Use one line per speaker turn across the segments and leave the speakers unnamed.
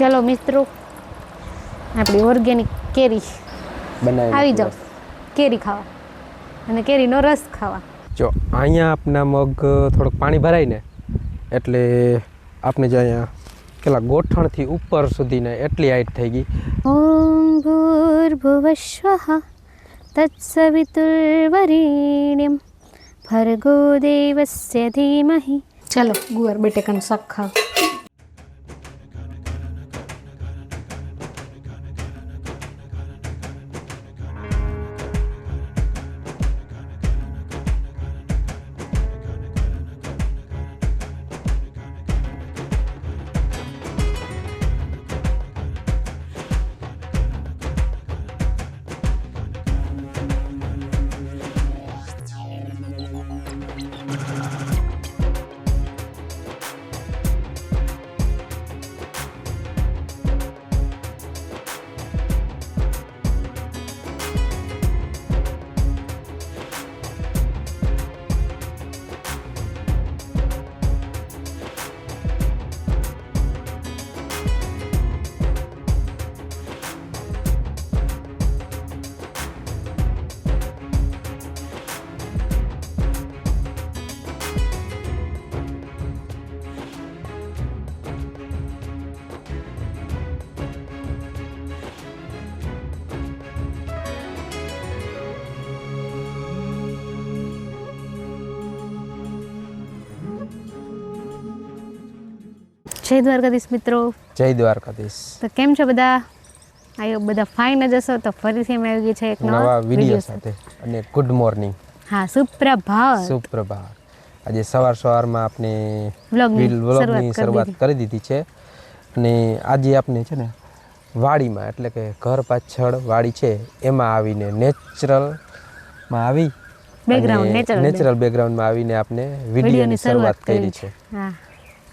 ચલો મિત્રો આપણી ઓર્ગેનિક કેરી
બનાવી
આવી જાઓ. કેરી ખાવા. અને કેરીનો રસ ખાવા.
જો અહીંયા આપના મગ થોડુંક પાણી ભરાય ને એટલે આપણે જે અહીંયા પેલા ગોઠણથી ઉપર સુધીને એટલી હાઈટ થઈ ગઈ.
ઓમ ભૂર્ભુવસ્વ તત્સવિતુર્વરેણ્યમ ભર્ગો દેવસ્ય ધીમહિ. ચલો ગુવાર બટેકાનું શાક ખાવ જય દ્વારકાધીશ મિત્રો.
જય દ્વારકાધીશ.
તો કેમ છો બધા? આયો બધા ફાઇન જ હશો? તો ફરીથી અમે આવી ગઈ છે એક
નવા વીડિયો સાથે. અને ગુડ મોર્નિંગ
હા સુપ્રભાત.
સુપ્રભાત. આજે સવાર સવારમાં આપણે
વ્લોગની શરૂઆત કરી
દીધી. છે. અને આજે આપણે છે ને વાડીમાં એટલે કે ઘર પાછળ વાડી છે એમાં આવીને નેચરલમાં આવી
બેકગ્રાઉન્ડ
નેચરલ બેકગ્રાઉન્ડમાં આવીને આપણે વિડીયોની શરૂઆત કરી છે.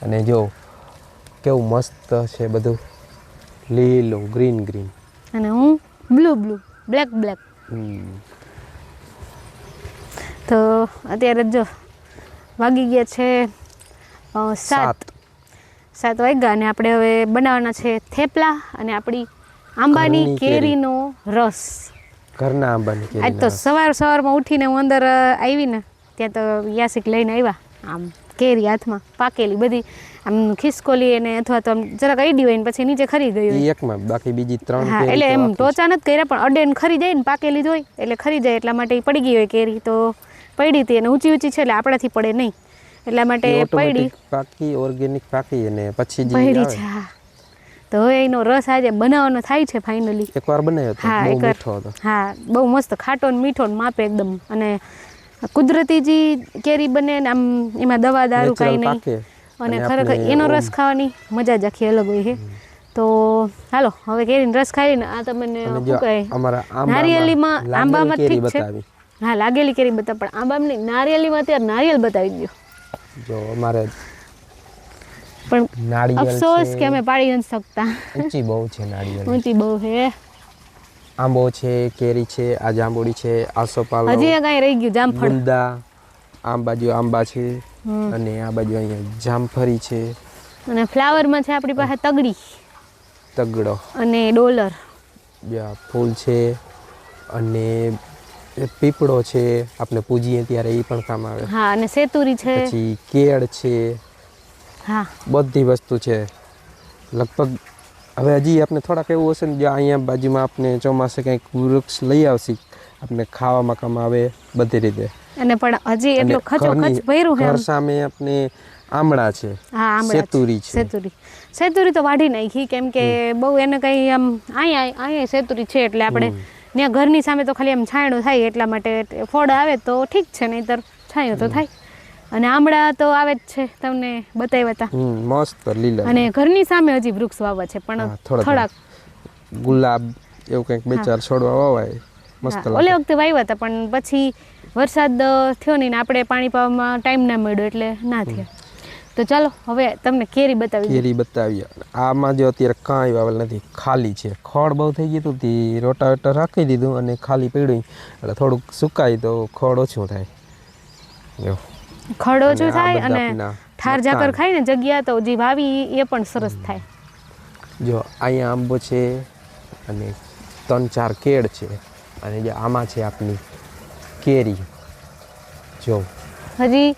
અને જો કેવું મસ્ત છે બધું? લીલું ગ્રીન ગ્રીન.
અને હું બ્લુ બ્લુ બ્લેક બ્લેક. તો અત્યારે જો વાગી ગયા છે સાત. સાત. વાગ્યા અને આપણે હવે બનાવવાના છે થેપલા અને આપણી આંબાની કેરીનો રસ.
ઘરના આંબાની
આજ તો સવાર સવારમાં ઉઠીને હું અંદર આવીને ત્યાં તો યાસિક લઈને આવ્યા. આમ કેરી હાથમાં પાકેલી બધી. આમ ખિસકોલી એને અથવા તો આમ જરાક અડી હોય ને પછી નીચે ખરી ગઈ હોય.
એકમાં બાકી બીજી ત્રણ
હા એટલે એમ ટોચા નથી કર્યા પણ અડે ને ખરી જાય ને પાકેલી જ હોય એટલે ખરી જાય એટલા માટે પડી ગઈ હોય કેરી. તો પડી હતી અને ઊંચી ઊંચી છે એટલે આપણાથી પડે નહીં. એટલા માટે પડી.
પાકી ઓર્ગેનિક પાકી અને પછી
પડી છે હા. તો હવે એનો રસ આજે બનાવવાનો થાય છે ફાઇનલી
એકવાર બનાવ્યો હતો
હા એકવાર.
મીઠો હતો.
હા બહુ મસ્ત ખાટો ને મીઠો ને માપે એકદમ. અને કુદરતી જે કેરી બને ને આમ એમાં દવા દારૂ કાંઈ નહીં. અને ખરેખર એનો રસ ખાવાની મજા જ આખી અલગ હોય છે. તો હાલો હવે કેરીનો રસ ખાઈને આ તમને શું કહે? નારિયેલીમાં આંબામાં ઠીક છે? હા લાગેલી કેરી બતાવ પણ આંબામાં નહીં નારિયેલીમાં અત્યારે નારિયેલ બતાવી દો
જો અમારે
પણ અફસોસ કે અમે પાડી નથી શકતા.
ઊંચી બહુ છે નારિયેલ
ઊંચી બહુ છે.
આંબો છે કેરી છે આ જાંબુડી છે આસોપાલવ
હજી કાંઈ રહી ગયું જામફળ.
આંબા જો આંબા છે. અને આ બાજુ અહીંયા જામફળી છે.
અને ફ્લાવરમાં છે આપણી પાસે તગડી.
તગડો.
અને ડોલર.
ફૂલ છે અને પીપળો છે. આપણે પૂજીએ ત્યારે એ પણ કામ આવે.
હા અને સેતુરી છે.
પછી કેળ છે.
હા.
બધી વસ્તુ છે. લગભગ હવે હજી આપણે થોડાક એવું હશે ને જો અહીંયા બાજુમાં આપણે ચોમાસે કંઈક વૃક્ષ લઈ આવશે આપણે ખાવામાં કામ આવે બધી રીતે.
અને પણ હજી એટલો ખચો ખચ ભર્યું છે
ઘર સામે આપણે આમળા છે.
હા આમળા
સેતુરી છે.
સેતુરી. સેતુરી તો વાઢી નાખી કેમ કે બહુ એને કઈ આમ અહીંયા અહીંયા સેતુરી છે એટલે આપણે ત્યાં ઘરની સામે તો ખાલી આમ છાંયડો થાય એટલા માટે ફળ આવે તો ઠીક છે નહીતર છાંયો તો થાય. અને આમળા તો આવે જ છે તમને બતાવ્યા હતા
મસ્ત લીલા
અને ઘરની સામે હજી વૃક્ષ વાવવા છે પણ થોડાક
ગુલાબ એવું કંઈક બે ચાર છોડવા વાવાય. મસ્ત
ઓલે વખતે વાવ્યા હતા પણ પછી વરસાદ થયો નહીં ને આપણે પાણી પાવામાં ટાઈમ ના મળ્યો એટલે ના થયા. તો ચાલો હવે તમને કેરી બતાવી.
કેરી બતાવીએ. આમાં જો અત્યારે કાંઈ વાવેલ નથી ખાલી છે. ખડ બહુ થઈ ગયું હતું તે રોટાવેટર રાખી દીધું અને ખાલી પીડ્યું. એટલે થોડુંક સુકાય તો ખડ ઓછું થાય. જો.
ખડ ઓછું થાય અને
થાર
ઠાર ઝાકર ખાય ને જગ્યા તો જે વાવી એ પણ સરસ થાય.
જો અહીંયા આંબો છે અને ત્રણ ચાર કેળ છે. અને જે આમાં છે આપની કેરી. જો.
હજી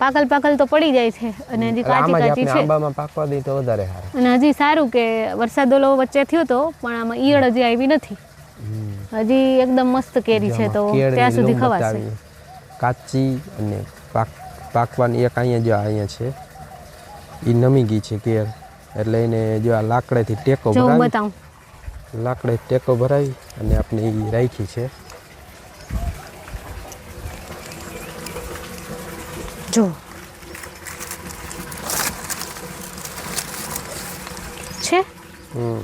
પાકલ પાકલ તો પડી જાય છે અને હજી કાચી કાચી છે.
આંબામાં પાકવા દે તો વધારે સારું.
અને હજી સારું કે વરસાદ ઓલો વચ્ચે થયો તો પણ આમાં ઈયળ હજી આવી નથી. હજી એકદમ મસ્ત કેરી છે તો ત્યાં સુધી ખવાશે.
કાચી અને પાક પાકવાની એક અહીંયા જો અહીંયા છે એ નમી ગઈ છે કેર એટલે એને જો આ લાકડેથી ટેકો ભરાવી. લાકડે ટેકો ભરાવી અને આપણે એ રાખી છે.
જો. છે?
હમ.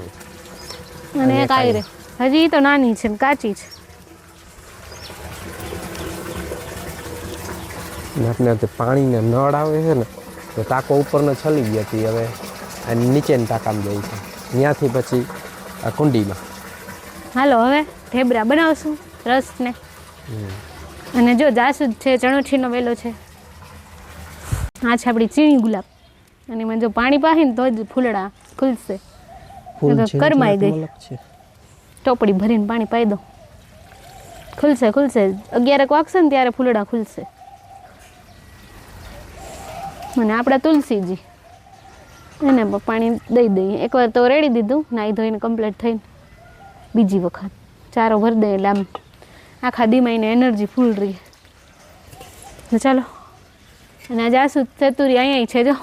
અને એક આવી રે હજી તો નાની છે કાચી છે.
આપણે તે પાણીને નળ આવે છે ને તો ટાંકો ઉપરનો છલી ગઈ હતી હવે. આ નીચેની ટાંકામાં જાય છે. ત્યાંથી પછી આ કુંડીમાં.
હાલો હવે ઢેબરા બનાવશું રસ ને અને જો જાસૂદ છે ચણોઠીનો વેલો છે. આ છે આપણી ચીણી ગુલાબ. અને એમાં જો પાણી પાહે ને તો જ ફૂલડા ખુલશે. કરમાઈ ગઈ. ટોપડી ભરીને પાણી પાઈ દો ખુલશે ખુલશે. અગિયારક વાગશે ને ત્યારે ફૂલડા ખુલશે. અને આપણા તુલસીજી. એને પાણી દઈ દઈએ. એકવાર તો રેડી દીધું નાહી ધોઈને કમ્પ્લીટ થઈને. બીજી વખત. ચારો ભરી દઈએ એટલે આમ આખા દીમાં એને એનર્જી ફૂલ રહી ચાલો. અને આ જાસુ ચતુરી અહીંયા છે, જો.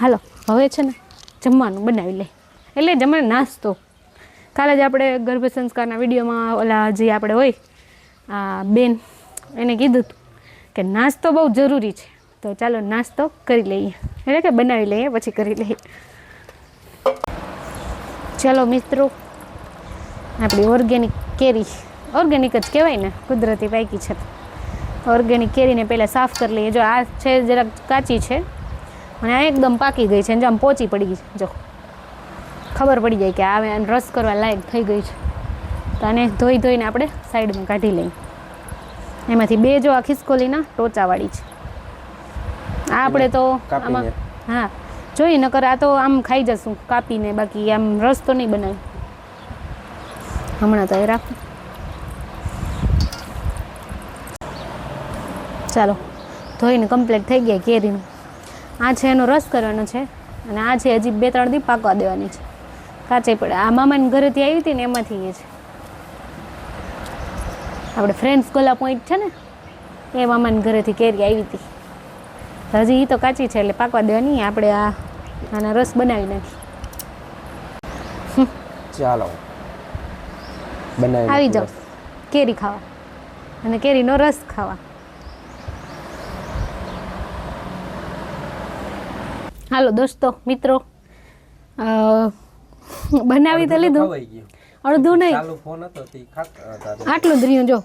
હાલો, હવે છે ને જમવાનું બનાવી લે એટલે જમવાનું નાસ્તો. કાલે જ આપણે ગર્ભ સંસ્કારના વિડીયોમાં ઓલા જે આપણે હોય, આ બેન એને કીધું હતું કે નાસ્તો બહુ જરૂરી છે. તો ચાલો નાસ્તો કરી લઈએ. એટલે કે બનાવી લઈએ, પછી કરી લઈએ. ચાલો મિત્રો, આપણી ઓર્ગેનિક કેરી. ઓર્ગેનિક જ કહેવાય ને, કુદરતી પાકી છે. ઓર્ગેનિક કેરીને પહેલાં સાફ કરી લઈએ. જો આ છે જરાક કાચી છે અને આ એકદમ પાકી ગઈ છે જો આમ પોચી પડી ગઈ છે. જો ખબર પડી જાય કે આ રસ કરવા લાયક થઈ ગઈ છે. તો આને ધોઈ ધોઈને આપણે સાઈડમાં કાઢી લઈએ. એમાંથી બે જો આ ખિસકોલીના ટોચાવાળી છે. આ આપણે તો આમાં હા જોઈ નકર આ તો આમ ખાઈ જશું. કાપીને બાકી આમ રસ તો નહીં બનાવ્યો હમણાં તો એ રાખું. ચાલો ધોઈને કમ્પ્લીટ થઈ ગયા કેરીનું. આ છે એનો રસ કરવાનો છે અને આ છે હજી બે ત્રણ દી પાકવા દેવાની છે. કાચે પડે. આ મામાની ઘરેથી આવી હતી ને એમાંથી એ છે. આપણે ફ્રેન્ડ્સ ગોલા પોઈન્ટ છે ને એ મામાની ઘરેથી કેરી આવી હતી. હજી એ તો કાચી છે એટલે પાકવા દેવાની. આપણે આ આના રસ બનાવી નાખી
ચાલો. બનાવી
આવી. જાઓ. કેરી ખાવા. અને કેરીનો રસ ખાવા. હાલો દોસ્તો મિત્રો. બનાવી તો લીધું. અડધું નહીં. આટલું જ રહ્યું જો.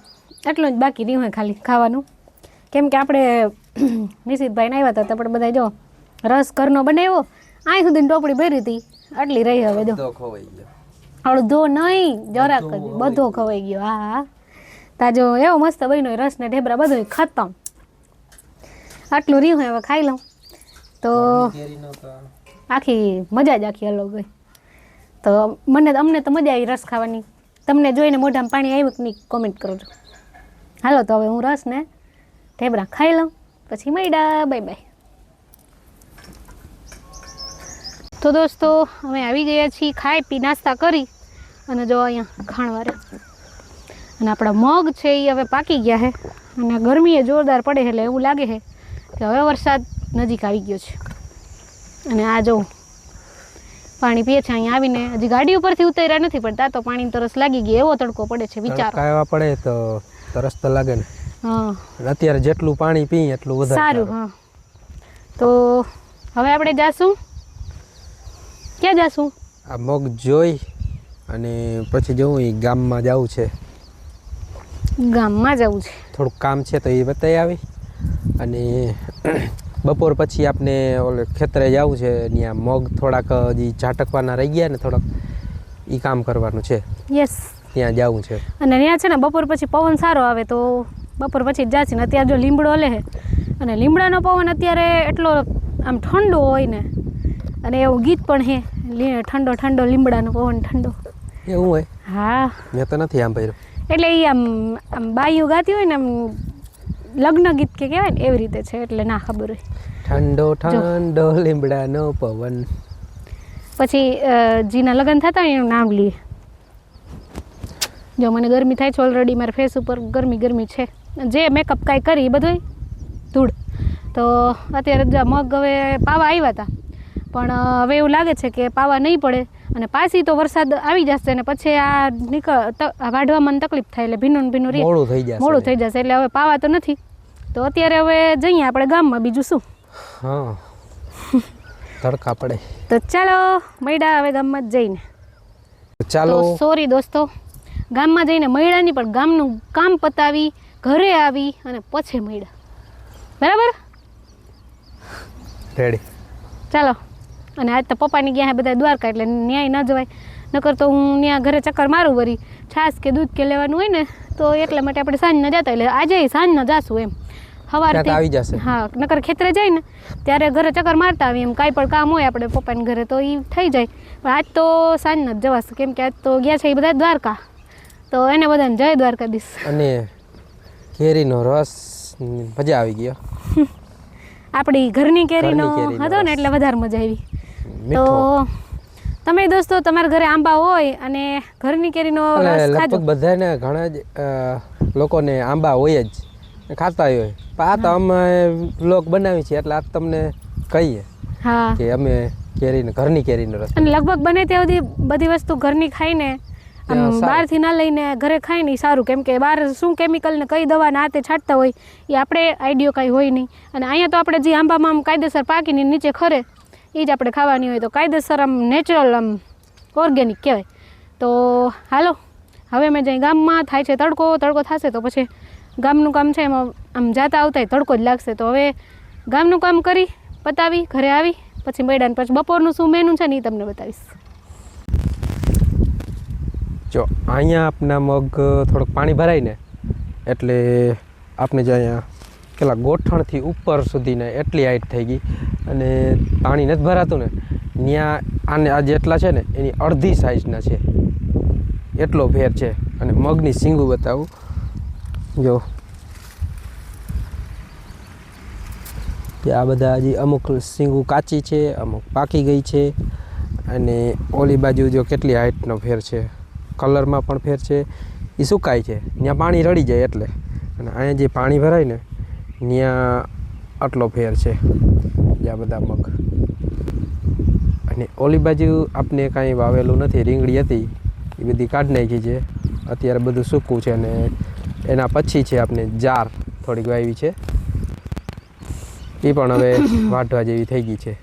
આટલું જ બાકી રહ્યું હોય ખાલી ખાવાનું. કેમ કે આપણે નિશિતભાઈને આવ્યા હતા તો આપણે બધા જો રસ ઘરનો બનાવ્યો. અહીં સુધી ટોપડી ભરી હતી. આટલી રહી હવે જો. અડધો નહીં જરાક બધો ખવાઈ ગયો. હા હા. તાજો એવો મસ્ત બન્યો રસ ને ઢેબરા બધો ખતમ. આટલું રહ્યું હવે ખાઈ લઉં. તો આખી મજા જ આખી અલગ હોય. તો મને અમને તો મજા આવી રસ ખાવાની. તમને જોઈને મોઢામાં પાણી આવ્યું કે નહીં કોમેન્ટ કરજો. હાલો, તો હવે હું રસ ને ઢેબરા ખાઈ લઉં, પછી મળ્યા બાય બાય તો દોસ્તો, અમે આવી ગયા છીએ, ખાઈ પી નાસ્તા કરી અને જો અહીંયા ખાણવારે અને આપણા મગ છે એ હવે પાકી ગયા છે. અને ગરમીએ જોરદાર પડે એટલે એવું લાગે છે કે હવે વરસાદ નજીક આવી ગયો છે. અને આ જો પાણી પીએ છે અહીંયા આવીને હજી ગાડી ઉપરથી ઉતર્યા નથી પણ ત્યાં તો પાણી તરસ લાગી ગઈ એવો તડકો પડે છે વિચાર.
તડકા પડે તો તરસ તો લાગે ને.
હા.
અત્યારે જેટલું પાણી પી એટલું વધારે
સારું હા. તો હવે આપણે જાશું? ક્યાં જાશું?
આ મગ જોઈ અને પછી જવું એ ગામમાં જવું છે.
ગામમાં જવું છે.
થોડુંક કામ છે તો એ બતાવી આવી. અને બપોર પછી આપણે ઓલે ખેતરે જવું છે ત્યાં મગ થોડાક હજી ઝાટકવાના રહી ગયા ને થોડાક એ કામ કરવાનું છે.
યસ
ત્યાં જવું છે.
અને ત્યાં છે ને બપોર પછી પવન સારો આવે તો બપોર પછી જ જાશે ને અત્યારે જો લીમડો લે અને લીમડાનો પવન અત્યારે એટલો આમ ઠંડો હોય ને અને એવું ગીત પણ હે ઠંડો ઠંડો લીમડાનો પવન ઠંડો.
એવું હોય?
હા.
મેં તો નથી આમ ભર્યું
એટલે એ આમ આમ બાયું ગાતી હોય ને આમ લગ્ન ગીત કે કહેવાય ને એવી રીતે છે એટલે ના ખબર હોય.
ઠંડો ઠંડો લીમડાનો પવન.
પછી જીના લગ્ન થતા હોય એનું નામ લઈએ જો મને ગરમી થાય છે ઓલરેડી મારા ફેસ ઉપર ગરમી ગરમી છે. જે મેકઅપ કાંઈ કરી એ બધું ધૂળ. તો અત્યારે મગ હવે પાવા આવ્યા હતા. પણ હવે એવું લાગે છે કે પાવા નહીં પડે. અને પાછી તો વરસાદ આવી જશે અને પછી આ નીકળ આ વાઢવામાં તકલીફ થાય એટલે ભીનું ભીનું રે.
મોડું થઈ જશે.
મોડું થઈ જશે એટલે હવે પાવા તો નથી. તો અત્યારે હવે જઈએ આપણે ગામમાં બીજું શું?
હા. તડકા પડે.
તો ચાલો મૈડા હવે ગામમાં જઈને.
ચાલો.
સોરી દોસ્તો. ગામમાં જઈને મળ્યાની પણ ગામનું કામ પતાવી ઘરે આવી અને પછી મળ્યા બરાબર?
રેડી
ચાલો. અને આજ તો પપ્પાની ગયા બધા દ્વારકા એટલે ન્યાય ન જવાય. નકર તો હું ત્યાં ઘરે ચક્કર મારું વરી. છાશ કે દૂધ કે લેવાનું હોય ને તો એટલા માટે આપણે સાંજના જતા એટલે આજે સાંજના જાશું એમ. સવારથી
જશે.
હા નકર ખેતરે જાય ને ત્યારે ઘરે ચક્કર મારતા આવીએ એમ. કાંઈ પણ કામ હોય આપણે પપ્પાને ઘરે તો એ થઈ જાય. પણ આજ તો સાંજના જ જવાશું કેમ કે આજ તો ગયા છે એ બધા દ્વારકા. તો એને બધાને જય દ્વારકાધીશ.
અને કેરીનો રસ મજા આવી ગયો.
આપણી ઘરની કેરીનો હતો ને એટલે વધારે મજા આવી.
મીઠો.
તમે દોસ્તો તમારા ઘરે આંબા હોય અને ઘરની કેરીનો રસ ખાજો.
બધાને ઘણા જ લોકોને આંબા હોય જ ખાતા હોય. પણ આ તો અમે બ્લોગ બનાવી છે એટલે આ તમને કહીએ
હા.
કે અમે કેરીને ઘરની કેરીનો રસ
અને લગભગ બને ત્યાં સુધી બધી વસ્તુ ઘરની ખાઈને. બહારથી ના લઈને ઘરે ખાઈને નહીં સારું. કેમ કે બહાર શું કેમિકલ ને કઈ દવા ના તે છાંટતા હોય એ આપણે આઈડિયો કાંઈ હોય નહીં. અને અહીંયા તો આપણે જે આંબામાં કાયદેસર પાકીને નીચે ખરે. એ જ આપણે ખાવાની હોય તો કાયદેસર આમ નેચરલ આમ ઓર્ગેનિક કહેવાય. તો હાલો, હવે મેં જઈ ગામમાં, થાય છે તડકો તડકો થશે તો પછી ગામનું કામ છે એમાં આમ જાતા આવતા તડકો જ લાગશે. તો હવે ગામનું કામ કરી, પતાવી, ઘરે આવી, પછી મેળાને પછી બપોરનું શું મેનુ છે ને એ તમને બતાવીશ.
જો, અહીંયા આપના મગ થોડુંક પાણી ભરાય ને, એટલે આપણે જે અહીંયા કેટલા ગોઠણથી ઉપર સુધીને એટલી હાઈટ થઈ ગઈ અને પાણી નથી ભરાતું ને ત્યાં આને આ જેટલા છે ને, એની અડધી સાઈઝના છે. એટલો ફેર છે. અને મગની સિંગું બતાવું. જો. આ બધા હજી અમુક સિંગું કાચી છે, અમુક પાકી ગઈ છે. અને ઓલી બાજુ જો કેટલી હાઈટનો ફેર છે. કલરમાં પણ ફેર છે. એ સુકાય છે. ત્યાં પાણી રડી જાય એટલે. અને અહીંયા જે પાણી ભરાય ને ત્યાં આટલો ફેર છે જ્યાં આ બધા મગ. અને ઓલી બાજુ આપણે કાંઈ વાવેલું નથી રીંગણી હતી એ બધી કાઢી નાખી છે. અત્યારે બધું સૂકું છે અને એના પછી છે આપણે જાર થોડીક વાવી છે. એ પણ હવે વાઢવા જેવી થઈ ગઈ છે.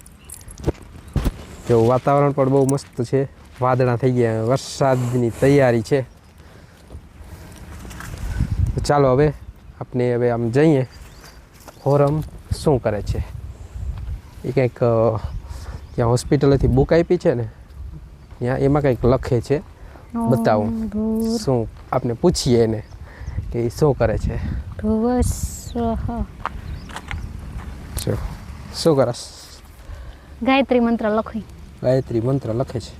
જો વાતાવરણ પણ બહુ મસ્ત છે વાદળા થઈ ગયા વરસાદની તૈયારી છે. તો ચાલો હવે આપણે હવે આમ જઈએ. ફોરમ શું કરે છે? એ કંઈક ત્યાં હોસ્પિટલેથી બુક આપી છે ને ત્યાં એમાં કંઈક લખે છે. બતાવું. શું આપણે પૂછીએ એને કે એ શું કરે છે? શું કરસ
ગાયત્રી મંત્ર લખી.
ગાયત્રી મંત્ર લખે છે.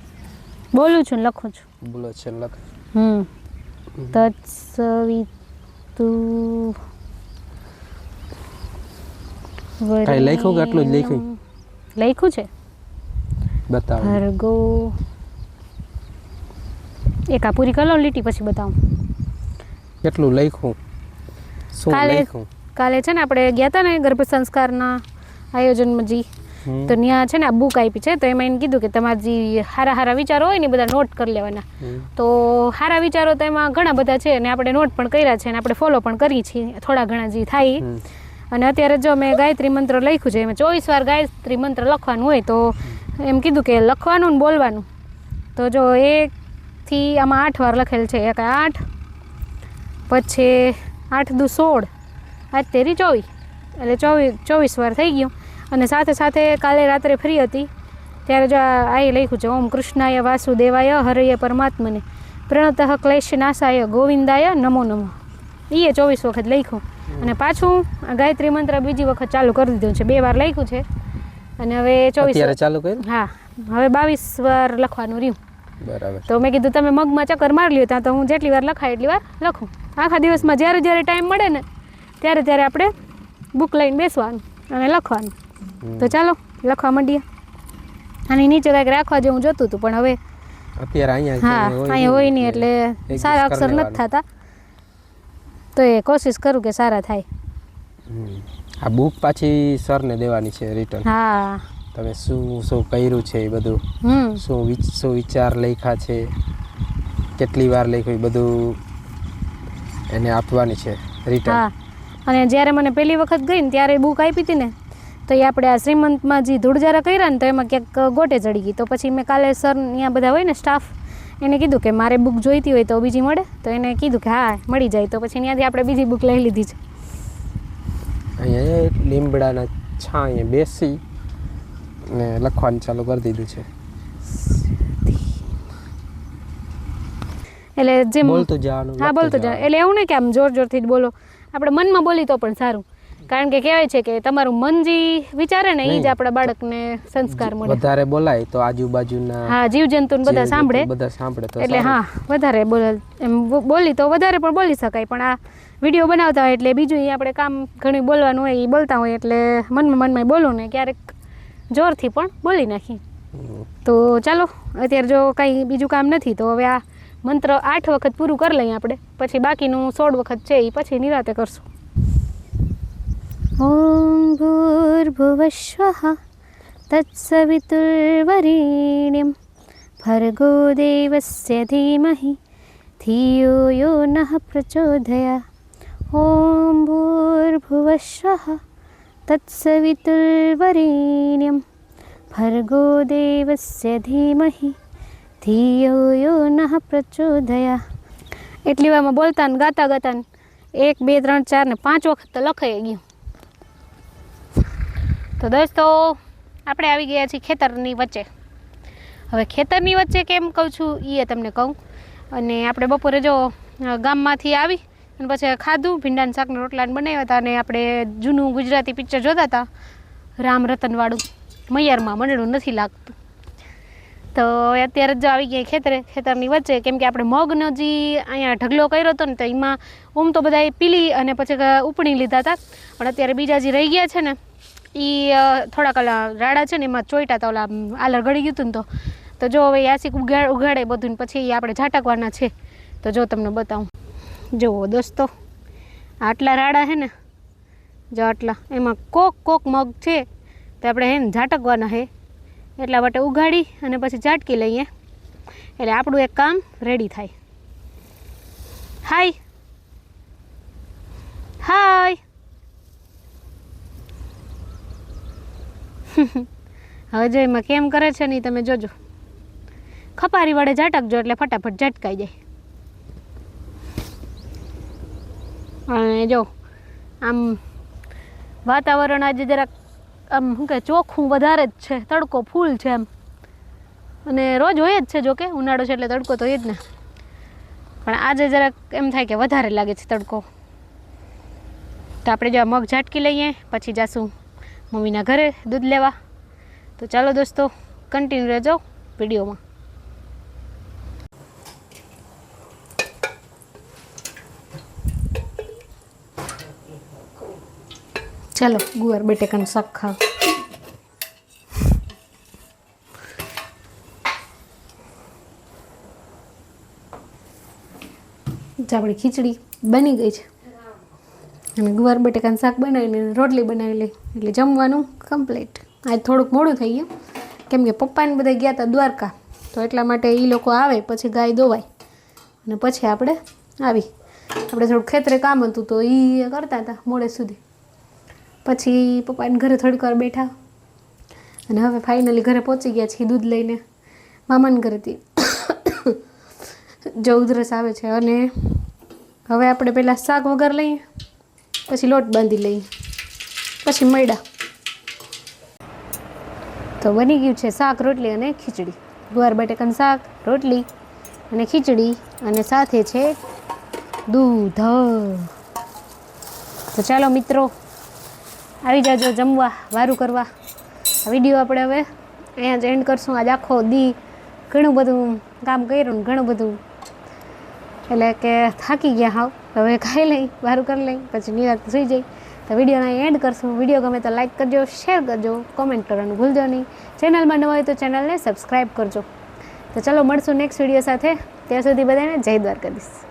બોલું છું લખું છું.
બોલો છે લખ.
હમ. તત્સવિતુ.
કાંઈ લખ્યું કે આટલું જ લખ્યું?
લખ્યું છે.
બતાવો.
ભર્ગો એક આ પૂરી કરી લીટી પછી બતાવું.
કેટલું લખ્યું? શું લખ્યું?
કાલે છે ને આપણે ગયા હતા ને ગર્ભ સંસ્કારના આયોજનમાં જી તો ત્યાં છે ને આ બુક આપી છે. તો એમાં એને કીધું કે તમારા જે હારા હારા વિચારો હોય ને બધા નોટ કરી લેવાના. તો સારા વિચારો તો એમાં ઘણા બધા છે અને આપણે નોટ પણ કર્યા છે અને આપણે ફોલો પણ કરી છીએ. થોડા ઘણા જે થાય. અને અત્યારે જો મેં ગાયત્રી મંત્ર લખ્યું છે, એમાં ચોવીસ વાર ગાયત્રી મંત્ર લખવાનું હોય તો એમ કીધું કે લખવાનું ને બોલવાનું. તો જો એકથી આમાં આઠ વાર લખેલ છે, એક આઠ, પછી આઠ દુ સોળ, આજ તેરી ચોવીસ, એટલે ચોવીસ ચોવીસ વાર થઈ ગયું. અને સાથે સાથે કાલે રાત્રે ફ્રી હતી, ત્યારે જો આ લખ્યું છે, ઓમ કૃષ્ણાય વાસુદેવાય હરય પરમાત્મને, પ્રણતઃ ક્લેશ નાશાય ગોવિંદાય નમો નમો. એ ચોવીસ વખત લખ્યું. અને પાછું આ ગાયત્રી મંત્ર બીજી વખત ચાલુ કરી દીધું છે. બે વાર લખ્યું છે. અને હવે ચોવીસ
ચાલુ કર્યું?
હા. હવે બાવીસ વાર લખવાનું રહ્યું.
બરાબર.
તો મેં કીધું તમે મગમાં ચક્કર મારી લ્યો ત્યાં તો હું જેટલી વાર લખાય એટલી વાર લખું. આખા દિવસમાં જ્યારે જ્યારે ટાઈમ મળે ને ત્યારે ત્યારે આપણે બુક લઈને બેસવાનું અને લખવાનું. તો ચાલો લખવા માંડીએ. આની નીચે કાંઈક રાખવા જેવું જોતું હતું પણ હવે
અત્યારે અહીંયા
હા અહીંયા હોય નહીં
એટલે
સારા અક્ષર નથી થતા. તો એ કોશિશ કરું કે સારા થાય.
આ બુક પાછી સરને દેવાની છે રિટર્ન
હા.
તમે શું શું કર્યું છે એ બધું? શું વિચ- શું વિચાર લખ્યા છે? કેટલી વાર લખ્યું એ બધું એને આપવાની છે રિટર્ન
અને જ્યારે મને પહેલી વખત ગઈ ને ત્યારે બુક આપી હતી ને તો એ આપણે આ શ્રીમંતમાં જે ધૂળજારા કર્યા ને તો એમાં ક્યાંક ગોટે ચડી ગઈ. તો પછી મેં કાલે સર ત્યાં બધા હોય ને સ્ટાફ એને કીધું કે મારે બુક જોઈતી હોય તો બીજી મળે. તો એને કીધું કે હા મળી જાય. તો પછી ત્યાંથી આપણે બીજી બુક લઈ લીધી છે.
અહીંયા લીમડાના છાંયે બેસી ને લખવાનું ચાલુ કરી દીધું છે.
એટલે જેમ
બોલતો જવાનું
હા બોલતો જા
જવાનું.
એટલે એવું નહીં કે આમ જોર જોરથી જ બોલો. આપણે મનમાં બોલી તો પણ સારું. કારણ કે કહેવાય છે કે તમારું મન જે વિચારે ને એ જ આપણા બાળકને સંસ્કાર મળે.
વધારે બોલાય તો આજુબાજુના
હા જીવજંતુ બધા સાંભળે.
બધા સાંભળે તો
એટલે હા વધારે બોલે એમ બોલી તો વધારે પણ બોલી શકાય પણ આ વીડિયો બનાવતા હોય એટલે બીજું એ આપણે કામ ઘણું બોલવાનું હોય એ બોલતા હોય એટલે મનમાં મનમાં બોલું ને ક્યારેક જોરથી પણ બોલી નાખી. તો ચાલો અત્યારે જો કાંઈ બીજું કામ નથી તો હવે આ મંત્ર આઠ વખત પૂરું કરી લઈએ આપણે પછી બાકીનું સોળ વખત છે એ પછી નિરાતે કરશું. ઓમ ભૂર્ભુવસ્વઃ तत्सवितुर्वरेण्यं भर्गो દેવસ્ય ધીમહિ धियो यो नः प्रचोदया। ॐ ભૂર્ભુવસ્વઃ तत्सवितुर्वरेण्यं भर्गो દેવસ્ય ધીમહિ धियो यो नः प्रचोदया। એટલી વારમાં બોલતા ને ગાતા ગાતા એક બે ત્રણ ચાર ને પાંચ વખત તો લખાઈ ગયું તો દોસ્તો, આપણે આવી ગયા છીએ ખેતરની વચ્ચે. હવે ખેતરની વચ્ચે કેમ કહું છું એ તમને કહું. અને આપણે બપોરે જો ગામમાંથી આવી અને પછી ખાધું, ભીંડાના શાકના રોટલાને બનાવ્યા હતા અને આપણે જૂનું ગુજરાતી પિક્ચર જોતા હતા, રામ રતનવાળું. મૈયારમાં મંડળું નથી લાગતું. તો અત્યારે જ આવી ગયા ખેતરે, ખેતરની વચ્ચે, કેમ કે આપણે મગનો જે અહીંયા ઢગલો કર્યો હતો ને, તો એમાં ઊમ તો બધા પીલી અને પછી ઉપણી લીધા હતા. પણ અત્યારે બીજા જે રહી ગયા છે ને એ થોડાક ઓલા રાડા છે ને એમાં ચોઈટા હતા ઓલા આલર ગળી ગયું હતું ને તો. જો હવે યાસિક ઉગા ઉગાડે બધું ને પછી આપણે ઝાટકવાના છે. તો જો તમને બતાવું. જુઓ દોસ્તો, આટલા રાડા છે ને, જો આટલા, એમાં કોક કોક મગ છે, તો આપણે હે ને ઝાટકવાના છે એટલા માટે ઉઘાડી અને પછી ઝાટકી લઈએ. એટલે આપણું એક કામ રેડી થાય. હાય હાય હવે જો એમાં કેમ કરે છે ને તમે જોજો. ખપારી વડે ઝાટકજો એટલે ફટાફટ ઝટકાઈ જાય. અને જો, આમ વાતાવરણ આજે જરાક, આમ શું કે ચોખ્ખું વધારે જ છે, તડકો ફૂલ છે એમ અને રોજ હોય જ છે જોકે ઉનાળો છે એટલે તડકો તો હોય જ ને. પણ આજે જરાક એમ થાય કે વધારે લાગે છે તડકો. તો આપણે જો મગ ઝાટકી લઈએ, પછી જાશું મમ્મીના ઘરે દૂધ લેવા. તો ચાલો દોસ્તો કન્ટિન્યુ રહેજો વિડીયોમાં. ચાલો, ગુવાર, બટેકાનું શાક ખાવ ચાપડી ખીચડી બની ગઈ છે. અને ગુવાર બટેકાનું શાક બનાવીને રોટલી બનાવી લઈ. એટલે જમવાનું કમ્પ્લીટ આજ થોડુંક મોડું થઈ ગયું. કેમ કે પપ્પાને બધા ગયા હતા દ્વારકા. તો એટલા માટે એ લોકો આવે, પછી ગાય દોવાય. અને પછી આપણે આવી. આપણે થોડુંક ખેતરે કામ હતું તો એ કરતા હતા મોડે સુધી. પછી પપ્પાને ઘરે થોડીક વાર બેઠા. અને હવે ફાઇનલી ઘરે પહોંચી ગયા છીએ દૂધ લઈને. મામાને ઘરેથી જો ઉધરસ આવે છે. અને હવે આપણે પહેલાં શાક વગર લઈએ. પછી લોટ બાંધી લઈ. પછી મૈડા તો બની ગયું છે શાક, રોટલી અને ખીચડી. ગુવાર બટેકાનું શાક, રોટલી અને ખીચડી અને સાથે છે દૂધ. તો ચાલો મિત્રો, આવી જાજો જમવા, વારું કરવા. વીડિયો આપણે હવે અહીંયા જ એન્ડ કરશું. આજ આખો દી ઘણું બધું કામ કર્યું ઘણું બધું એટલે કે થાકી ગયા હાવ. હવે ખાઈ લઈ બારું કરી લઈ, પછી નિરાત સુઈ જઈ. તો વિડીયોને એન્ડ કરશું. વીડિયો ગમે તો લાઈક કરજો શેર કરજો કોમેન્ટ કરવાનું ભૂલજો નહીં. ચેનલમાં નવા હોય તો ચેનલને સબસ્ક્રાઈબ કરજો. તો ચલો મળશું નેક્સ્ટ વીડિયો સાથે. ત્યાં સુધી બધાને જય દ્વારકાધીશ.